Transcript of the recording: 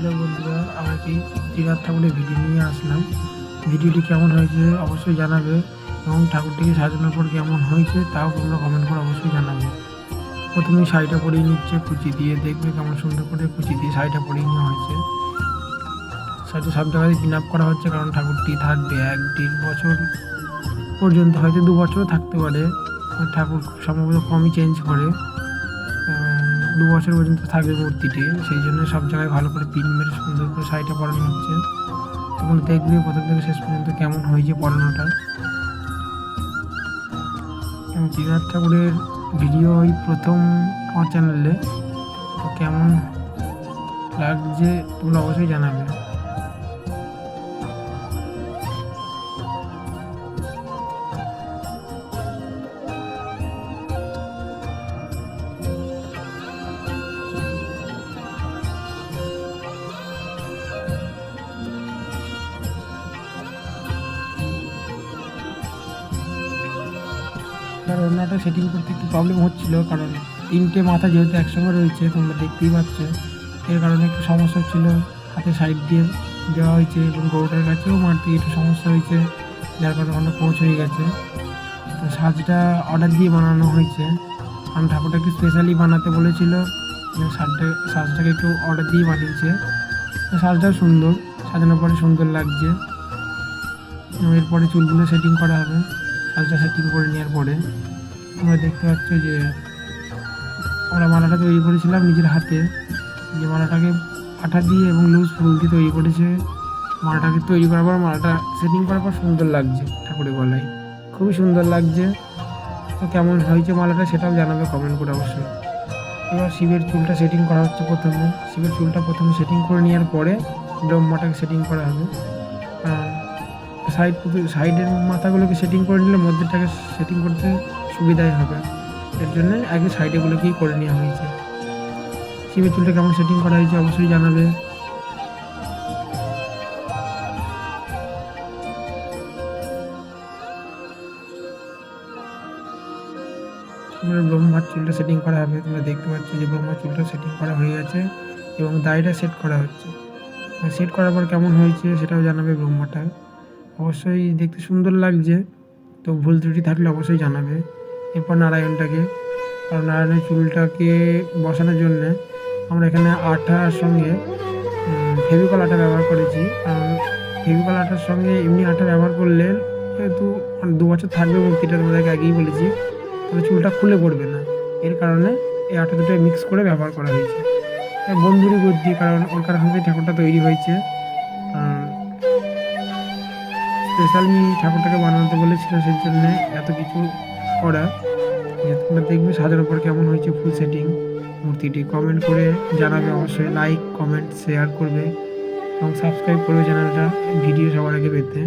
Hello বন্ধুরা আমাকে ত্রিনাথ ঠাকুরের ভিডিও নিয়ে আসলাম। ভিডিওটি কেমন হয়েছে অবশ্যই জানাবে এবং ঠাকুরটিকে সাজানোর পর কেমন হয়েছে তাও তোমরা কমেন্ট করে অবশ্যই জানাবে। প্রথমে শাড়িটা পরিয়ে নিচ্ছে, কুচি দিয়ে দেখবে কেমন সুন্দর করে কুচি দিয়ে শাড়িটা পরিয়ে নেওয়া হয়েছে। শাড়িটা সব জায়গায় পিন আপ করা হচ্ছে কারণ ঠাকুরটি থাকবে এক দেড় বছর পর্যন্ত, হয়তো দু বছরও থাকতে পারে। ঠাকুর সম্ভবত কমই চেঞ্জ করে। দু বছর পর্যন্ত থাকবে মূর্তিটি। সেই জন্য সব জায়গায় ভালো করে পিন মেরে সুন্দর করে শাড়িটা পরানো হচ্ছে। তখন দেখবে প্রথম থেকে শেষ পর্যন্ত কেমন হয়েছে পড়ানোটা ত্রিনাথ ঠাকুরের ভিডিও ওই প্রথম আমার চ্যানেলে কেমন লাগছে তোমরা অবশ্যই জানাবে। আর রান্নাটা সেটিং করতে একটু প্রবলেম হচ্ছিল কারণ। তিনটে মাথা যেহেতু একসঙ্গে রয়েছে, তোমরা দেখতেই পাচ্ছ। এর কারণে একটু সমস্যা ছিল হাতে সাইড দিয়ে দেওয়া হয়েছে এবং গরুটার কাছেও মারতে একটু সমস্যা হয়েছে, যার কারণে অনেক পৌঁছ হয়ে গেছে। তো সাজটা অর্ডার দিয়ে বানানো হয়েছে। কারণ ঠাকুরটাকে স্পেশালি বানাতে বলেছিল সাজটা, সাজটাকে একটু অর্ডার দিয়ে বানিয়েছে। তো সাজটাও সুন্দর, সাজানোর পরে সুন্দর লাগছে। এরপরে চুলগুলো সেটিং করা হবে। সেটিং করে নেওয়ার পরে তোমরা দেখতে পাচ্ছ যে আমরা মালাটা তৈরি করেছিলাম নিজের হাতে। যে মালাটাকে আঠা দিয়ে এবং লুজ ফুল দিয়ে তৈরি করেছে। মালাটাকে তৈরি করার পর মালাটা সেটিং করার পর সুন্দর লাগছে, ঠাকুরের গলায়। খুবই সুন্দর লাগছে। তো কেমন হয়েছে মালাটা সেটাও জানাবে কমেন্ট করে অবশ্যই। এবার শিবের চুলটা সেটিং করা হচ্ছে প্রথমে। শিবের চুলটা প্রথমে সেটিং করে নেওয়ার পরে ব্রহ্মাটাকে সেটিং করা হবে। সাইড সাইডের মাথাগুলোকে সেটিং করে নিলে মধ্যেটাকে সেটিং করতে সুবিধাই হবে। এর জন্য আগে সাইডেগুলোকেই করে নেওয়া হয়েছে। শিবের চুলটা কেমন সেটিং করা হয়েছে অবশ্যই জানাবে। ব্রহ্মার চুলটা সেটিং করা হবে, তোমরা দেখতে পাচ্ছ যে ব্রহ্মার চুলটা সেটিং করা হয়ে গেছে এবং দাড়িটা সেট করা হচ্ছে। সেট করার পর কেমন হয়েছে সেটাও জানাবে ব্রহ্মাটা। অবশ্যই দেখতে সুন্দর লাগছে। তো ভুল ত্রুটি থাকলে অবশ্যই জানাবে। এরপর নারায়ণটাকে, কারণ নারায়ণের চুলটাকে বসানোর জন্য আমরা এখানে আঠার সঙ্গে ফেভিকল আঠা ব্যবহার করেছি। কারণ ফেভিকল আঠার সঙ্গে এমনি আঠা ব্যবহার করলে যেহেতু দু বছর থাকবে মূর্তিটা তোমাদেরকে আগেই বলেছি তাহলে চুলটা খুলে পড়বে না। এর কারণে এই আঠা দুটো মিক্স করে ব্যবহার করা হয়েছে। এ বন্ধুরই বুদ্ধি কারণ ওর কারণে ঠাকুরটা তৈরি হয়েছে। স্পেশালি ঠাকুরটাকে বানাতে বলেছিল সেই জন্য এত কিছু করা। তোমরা দেখবে সাজানোর পর কেমন হয়েছে ফুল সেটিং মূর্তিটি কমেন্ট করে জানাবে অবশ্যই। লাইক কমেন্ট শেয়ার করবে। এবং সাবস্ক্রাইব করবে চ্যানেলটা ভিডিও সবার আগে পেতে।